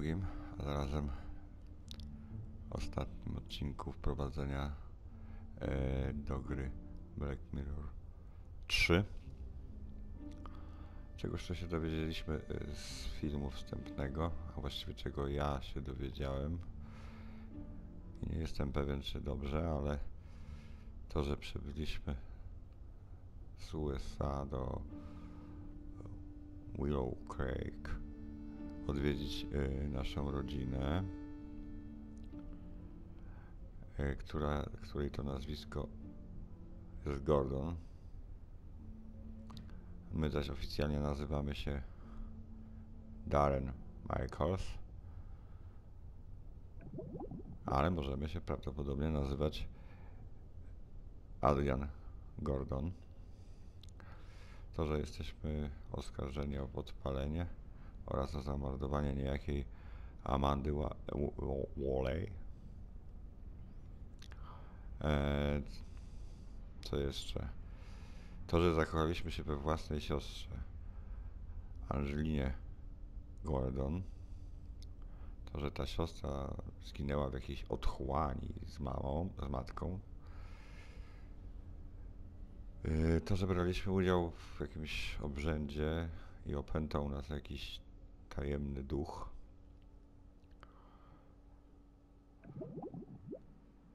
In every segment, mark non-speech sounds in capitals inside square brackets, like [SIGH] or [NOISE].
Drugim, a zarazem ostatnim odcinku wprowadzenia e, do gry Black Mirror 3. Czegoś co się dowiedzieliśmy e, z filmu wstępnego, a właściwie czego ja się dowiedziałem. Nie jestem pewien czy dobrze, ale to, że przybyliśmy z USA do Willow Creek odwiedzić y, naszą rodzinę, y, która, której to nazwisko jest Gordon. My zaś oficjalnie nazywamy się Darren Michaels, ale możemy się prawdopodobnie nazywać Adrian Gordon. To, że jesteśmy oskarżeni o podpalenie oraz o zamordowanie niejakiej Amandy Wa- Wa- Walley. Eee, co jeszcze? To, że zakochaliśmy się we własnej siostrze Angelinie Gordon. To, że ta siostra zginęła w jakiejś otchłani z mamą, z matką. Yy, To, że braliśmy udział w jakimś obrzędzie i opętał nas jakiś tajemny duch.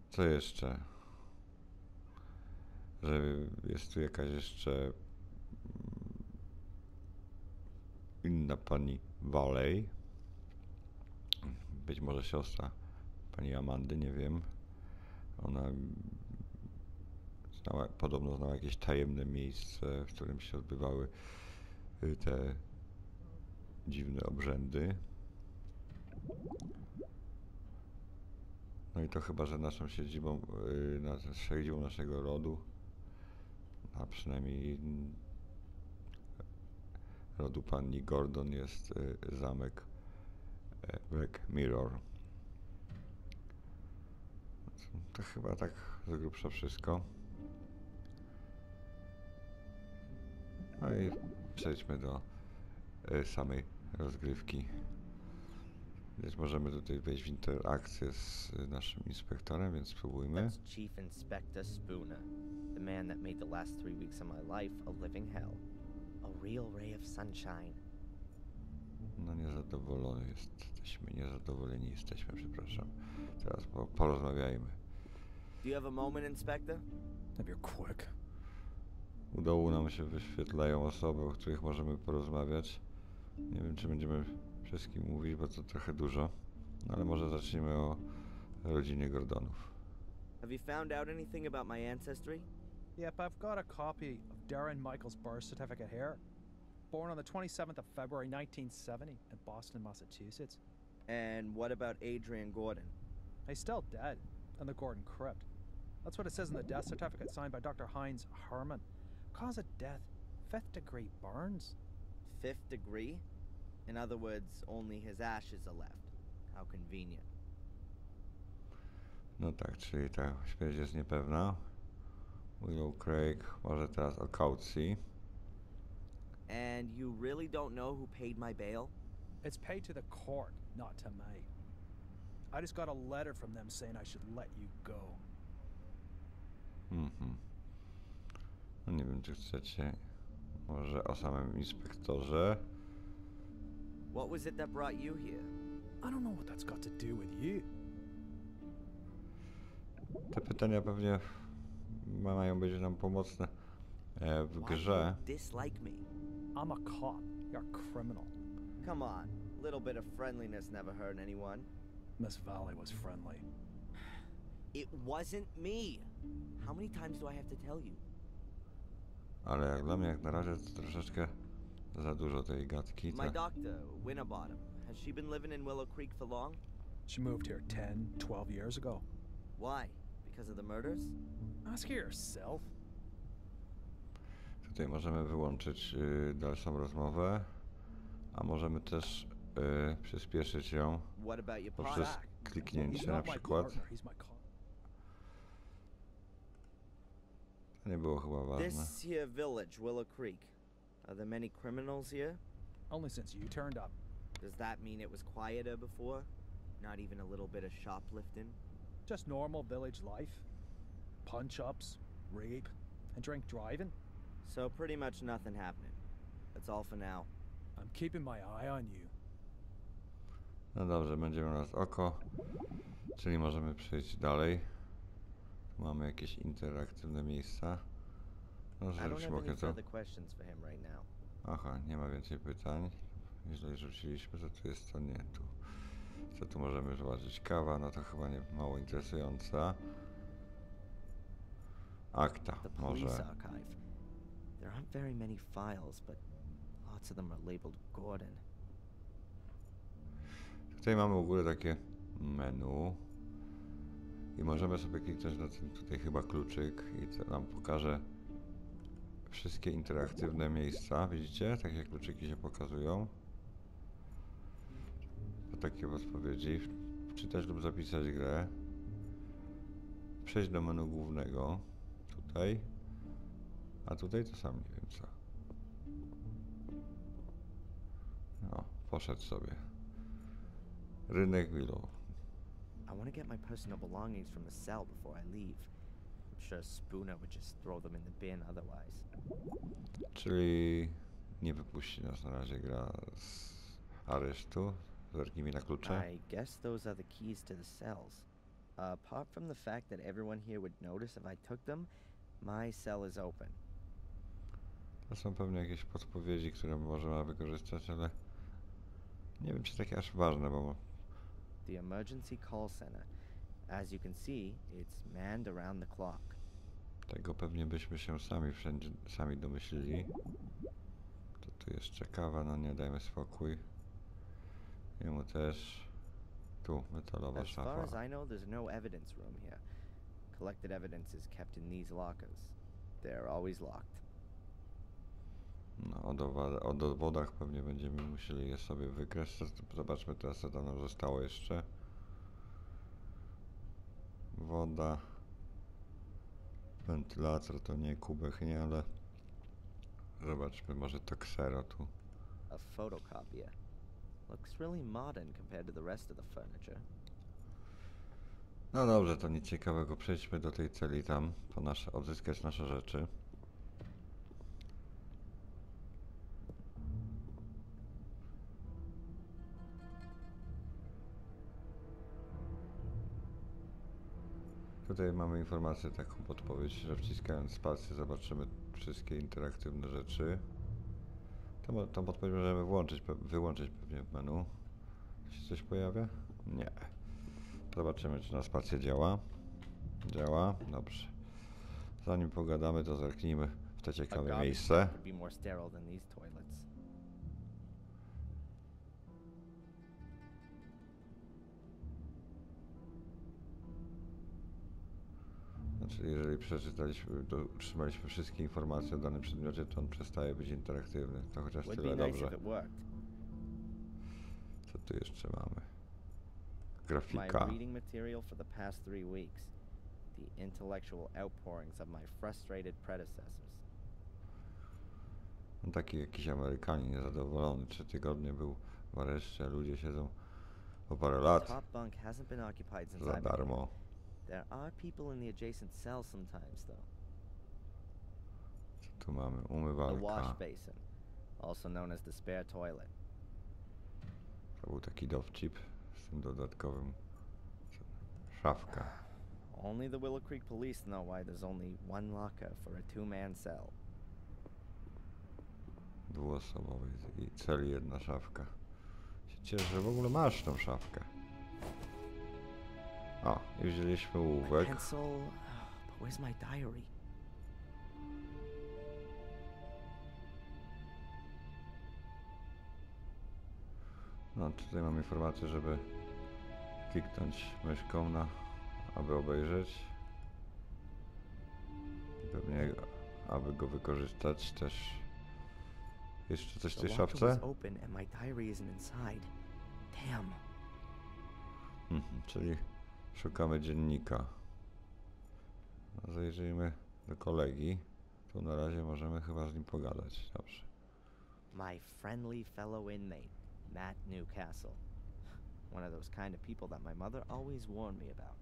Co jeszcze? Że jest tu jakaś jeszcze mm, inna pani Walej. Być może siostra pani Amandy, nie wiem. Ona znała, podobno znała jakieś tajemne miejsce, w którym się odbywały y, te dziwne obrzędy. No i to chyba, że naszą siedzibą, y, na- siedzibą naszego rodu, a przynajmniej rodu pani Gordon jest y, zamek e, Black Mirror. To chyba tak z grubsza wszystko. No i przejdźmy do e, samej rozgrywki. Więc możemy tutaj wejść w interakcję z naszym inspektorem, więc spróbujmy. That's Chief Inspector Spooner, the man that made the last three weeks of my life a living hell. A real ray of sunshine. No niezadowolony jesteśmy, niezadowoleni jesteśmy, przepraszam. Teraz po, porozmawiajmy. Do you have a moment, Inspector? If you're quick. U dołu nam się wyświetlają osoby, o których możemy porozmawiać. Nie wiem, czy będziemy wszystkim mówić, bo to trochę dużo. No, ale może zacznijmy o rodzinie Gordonów. Have you found out anything about my ancestry? Yep, I've got a copy of Darren Michael's birth certificate here. Born on the 27th of February 1970 in Boston, Massachusetts. And what about Adrian Gordon? He's still dead in the Gordon crypt. That's what it says in the death certificate signed by Dr. Heinz Herman. Cause of death, fifth degree burns. Fifth degree? In other words, only his ashes are left. How convenient. No tak, czyli ta śmierć jest niepewna. Willow Craig może teraz o kaucji. And you really don't know who paid my bail? It's paid to the court, not to me. I just got a letter from them saying I should let you go. Mhm. No nie wiem, czy chcecie może o samym inspektorze. What was it that brought you here? I don't know what that's got to do with you. Te pytania pewnie ma- mają być nam pomocne e, w grze. dislike me? I'm a cop. You're a criminal. Come on, little bit of friendliness never hurt anyone. Miss Valley was friendly. [SIGHS] It wasn't me. How many times do I have to tell you? Ale jak dla mnie, jak na razie, to troszeczkę za dużo tej gadki. My To... doctor, Winterbottom, has she been living in Willow Creek for long? She moved here 10, 12 years ago. Why? Because of the murders? Ask yourself. Tutaj możemy wyłączyć y, dalszą rozmowę, a możemy też y, przyspieszyć ją What about your poprzez partner? He's kliknięcie na not my przykład. partner, he's my nie było chyba ważne. This here village, Willow Creek. Are there many criminals here? Only since you turned up. Does that mean it was quieter before? Not even a little bit of shoplifting? Just normal village life. Punch ups, rape, and drink driving. So pretty much nothing happening. That's all for now. I'm keeping my eye on you. No dobrze, będzie u nas oko, czyli możemy przejść dalej. Mamy jakieś interaktywne miejsca. No, him right now. Aha, nie ma więcej pytań. Źle rzuciliśmy, to tu jest to nie tu. Co tu możemy zobaczyć? Kawa, no to chyba nie mało interesująca. Akta, może. There aren't very many files, but lots of them are labeled Gordon. Tutaj mamy u góry takie menu. I możemy sobie kliknąć na ten tutaj chyba kluczyk i to nam pokaże wszystkie interaktywne miejsca. Widzicie? Takie kluczyki się pokazują. To takie odpowiedzi. Wczytać lub zapisać grę. Przejść do menu głównego. Tutaj. A tutaj to sam nie wiem co. No, poszedł sobie. Rynek Willow. I want to get my personal belongings from the cell before I leave. I'm sure Spooner would just throw them in the bin otherwise. Czyli nie wypuści nas na razie gra z aresztu. Zerknij mi na klucze. I guess those are the keys to the cells. apart from the fact that everyone here would notice if I took them, my cell is open. To są pewnie jakieś podpowiedzi, które możemy wykorzystać, ale nie wiem czy takie aż ważne, bo The emergency call center. As you can see, it's manned around the clock. tego pewnie byśmy się sami wszędzie sami domyślili. To tu jeszcze kawa, no nie dajmy spokój. Jemu też. Tu metalowa As far as. I know, there's no evidence room here. Collected evidence is kept in these lockers. They're always locked. No, o, dowa- o dowodach pewnie będziemy musieli je sobie wykreślać. Zobaczmy teraz, co tam nam zostało jeszcze. Woda. Wentylator to nie, kubek nie, ale... Zobaczmy, może to ksero tu. A photocopier. Looks really modern compared to the rest of the furniture. No dobrze, to nic ciekawego. Przejdźmy do tej celi tam, po nasze, odzyskać nasze rzeczy. Tutaj mamy informację, taką podpowiedź, że wciskając spację zobaczymy wszystkie interaktywne rzeczy. Tą, tą podpowiedź możemy włączyć, wyłączyć pewnie w menu. Się coś pojawia? Nie. Zobaczymy, czy na spację działa. Działa? Dobrze. Zanim pogadamy, to zerknijmy w te ciekawe miejsce. Jeżeli przeczytaliśmy, to utrzymaliśmy wszystkie informacje o danym przedmiocie, to on przestaje być interaktywny. To chociaż Would tyle be nice dobrze. if it worked. Co tu jeszcze mamy? My Grafika. reading material for the past three weeks. The intellectual outpourings of my frustrated predecessors. On taki jakiś Amerykanin niezadowolony. Trzy tygodnie był w areszcie, ludzie siedzą po parę lat Top bunk hasn't been occupied since za I've been here. darmo. There are people in the adjacent cell sometimes, though. Co tu mamy? The wash basin, also known as the spare toilet. To był taki dowcip z tym dodatkowym. Szafka. Only the Willow Creek police know why there's only one locker for a two-man cell. dwuosobowej i celi jedna szafka. Się cieszę, że w ogóle masz tą szafkę. O, i wzięliśmy ołówek. Diary? No, tutaj mam informację, żeby kliknąć myszką na, aby obejrzeć. Pewnie, aby go wykorzystać też. Jeszcze coś w tej szafce? Mhm, czyli szukamy dziennika. No, Zajrzyjmy do kolegi. Tu na razie możemy chyba z nim pogadać. Dobrze. My friendly fellow inmate. Matt Newcastle. One of those kind of people that my mother always warned me about.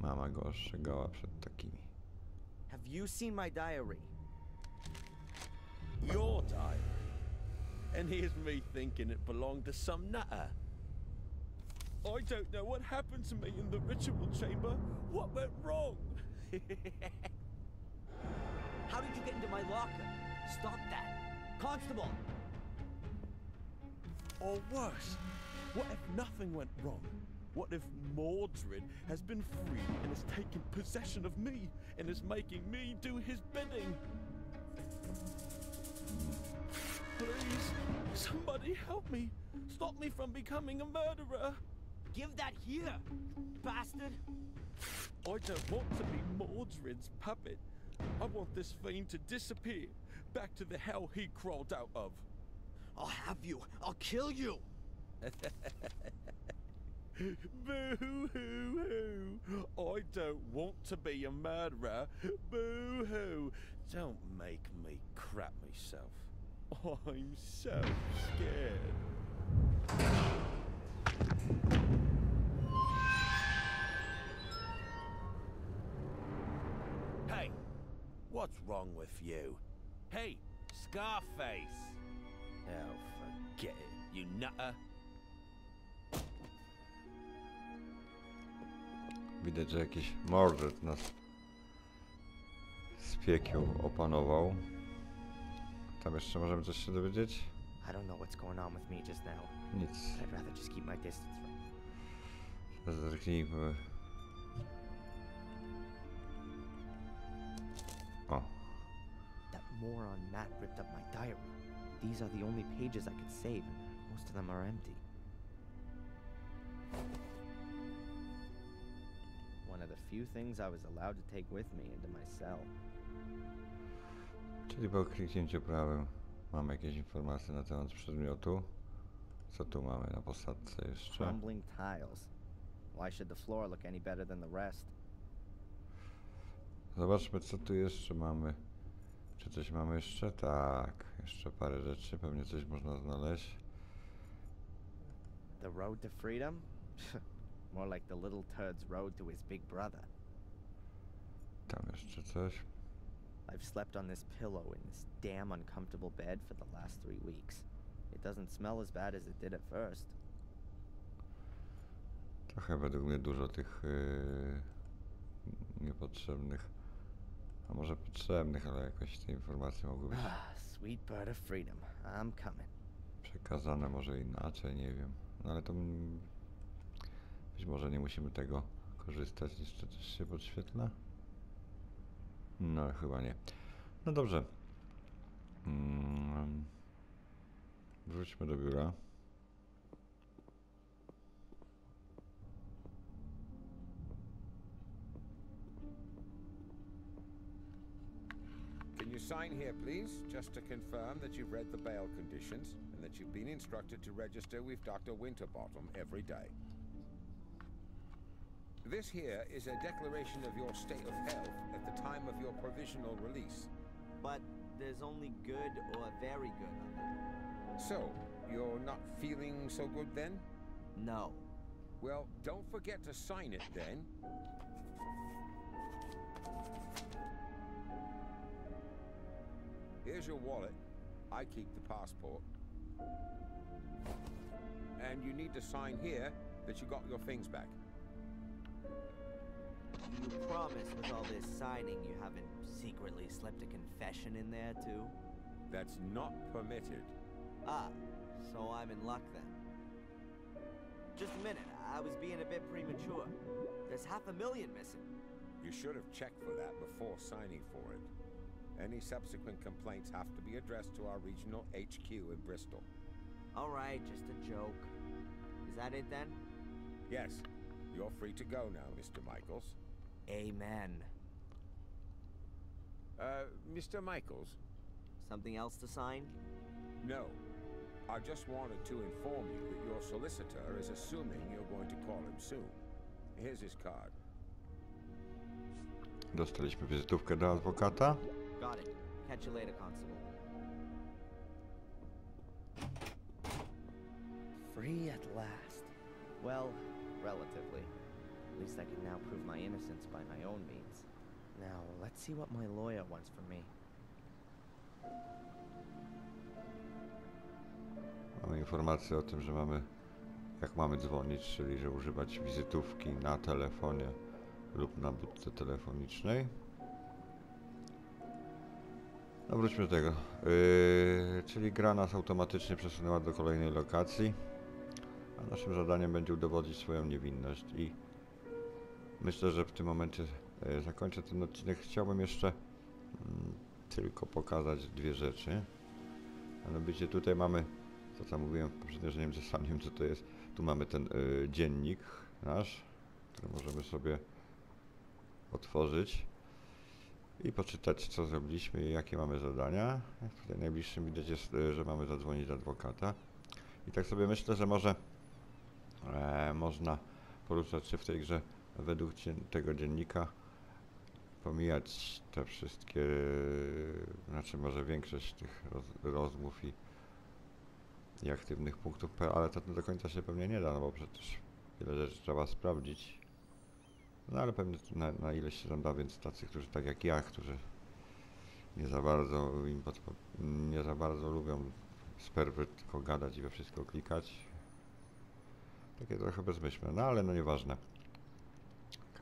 Mama go ostrzegała przed takimi. Have you seen my diary? Your diary. And here's me thinking it belonged to some nutter. I don't know what happened to me in the ritual chamber. What went wrong? [LAUGHS] How did you get into my locker? Stop that. Constable! Or worse, what if nothing went wrong? What if Mordred has been freed and has taken possession of me and is making me do his bidding? Please, somebody help me. Stop me from becoming a murderer. Give that here, bastard! I don't want to be Mordred's puppet. I want this fiend to disappear back to the hell he crawled out of. I'll have you! I'll kill you! [LAUGHS] Boo hoo hoo! I don't want to be a murderer. Boo hoo! Don't make me crap myself. I'm so scared. What's wrong with you? Hey, Scarface! Oh, forget it, you nutter. Widać, że jakiś mordred nas z piekieł opanował. Tam jeszcze możemy coś się dowiedzieć? I don't know what's going on with me just now. Nic. I'd rather just keep my distance from Zerknijmy. Moron Matt ripped up my diary. These are the only pages I could save, and most of them are empty. One of the few things I was allowed to take with me into my cell. czyli po kliknięciu prawym mamy jakieś informacje na temat przedmiotu. Co tu mamy na posadce jeszcze? Crumbling tiles. Why should the floor look any better than the rest? Zobaczmy co tu jeszcze mamy. Czy coś mamy jeszcze? Tak, jeszcze parę rzeczy, pewnie coś można znaleźć. The road to freedom? [LAUGHS] More like the little turd's road to his big brother. Tam jeszcze coś. I've slept on this pillow in this damn uncomfortable bed for the last three weeks. It doesn't smell as bad as it did at first. Trochę według mnie dużo tych yy, niepotrzebnych, a może potrzebnych, ale jakoś te informacje mogły być Ah, sweet bird of freedom. I'm coming. przekazane może inaczej, nie wiem. No ale to mm, być może nie musimy tego korzystać. Jeszcze coś się podświetla? No chyba nie. No dobrze. Mm, wróćmy do biura. Sign here, please, just to confirm that you've read the bail conditions and that you've been instructed to register with Dr. Winterbottom every day? This here is a declaration of your state of health at the time of your provisional release. But there's only good or very good on that. So, you're not feeling so good then? No. Well, don't forget to sign it then. Here's your wallet. I keep the passport. And you need to sign here that you got your things back. You promise with all this signing you haven't secretly slipped a confession in there, too? That's not permitted. Ah, so I'm in luck then. Just a minute, I was being a bit premature. There's half a million missing. You should have checked for that before signing for it. Any subsequent complaints have to be addressed to our regional HQ in Bristol. Alright, just a joke. Is that it then? Yes, you're free to go now, Mr. Michaels. Amen. Uh, Mr. Michaels? Something else to sign? No. I just wanted to inform you that your solicitor is assuming you're going to call him soon. Here's his card. Dostaliśmy wizytówkę do adwokata. Got it. Catch you later, Constable. Free At last. Well, relatively. At least I can now prove my innocence by my own means. Now, let's see what my lawyer wants from me. Mamy informację o tym, że mamy, jak mamy dzwonić, czyli że używać wizytówki na telefonie lub na budce telefonicznej. No wróćmy do tego. Yy, czyli gra nas automatycznie przesunęła do kolejnej lokacji, a naszym zadaniem będzie udowodnić swoją niewinność i myślę, że w tym momencie yy, zakończę ten odcinek. Chciałbym jeszcze mm, tylko pokazać dwie rzeczy. Mianowicie tutaj mamy to co mówiłem poprzednio, że nie wiem, sam nie wiem co to jest. Tu mamy ten y, dziennik nasz, który możemy sobie otworzyć i poczytać co zrobiliśmy i jakie mamy zadania. Tutaj najbliższym widać jest, że mamy zadzwonić do adwokata. I tak sobie myślę, że może e, można poruszać się w tej grze według tego dziennika, pomijać te wszystkie, znaczy może większość tych roz, rozmów i i aktywnych punktów, ale to do końca się pewnie nie da, no bo przecież wiele rzeczy trzeba sprawdzić. No ale pewnie na, na ileś się tam da, więc tacy, którzy tak jak ja, którzy nie za bardzo podpo- nie za bardzo lubią z tylko gadać i we wszystko klikać. Takie trochę bezmyślne, no ale no nieważne.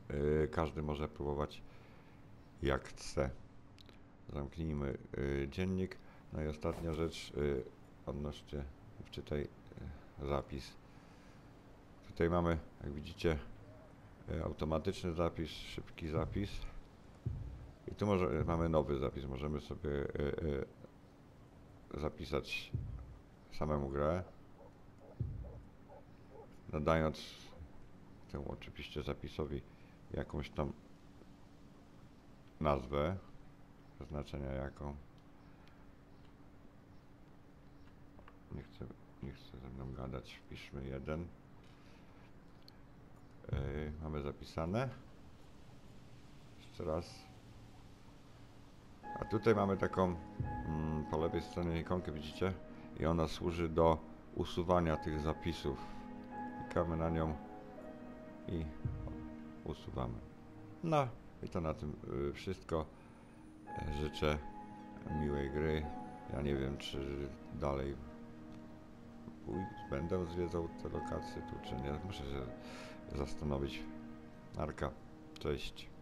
Yy, każdy może próbować jak chce. Zamknijmy yy, dziennik. No i ostatnia rzecz yy, odnośnie wczytaj zapis. Tutaj mamy, jak widzicie, automatyczny zapis, szybki zapis. I tu może, e, mamy nowy zapis. Możemy sobie e, e, zapisać samemu grę, nadając temu oczywiście zapisowi jakąś tam nazwę, znaczenia jaką. Nie chcę, nie chcę ze mną gadać. Wpiszmy jeden. Yy, mamy zapisane. Jeszcze raz. A tutaj mamy taką mm, po lewej stronie ikonkę, widzicie? I ona służy do usuwania tych zapisów. Klikamy na nią i usuwamy. No i to na tym y, wszystko. Życzę miłej gry. Ja nie wiem, czy dalej będę zwiedzał te lokacje tu, czy nie. Muszę się zastanowić. Arka, cześć.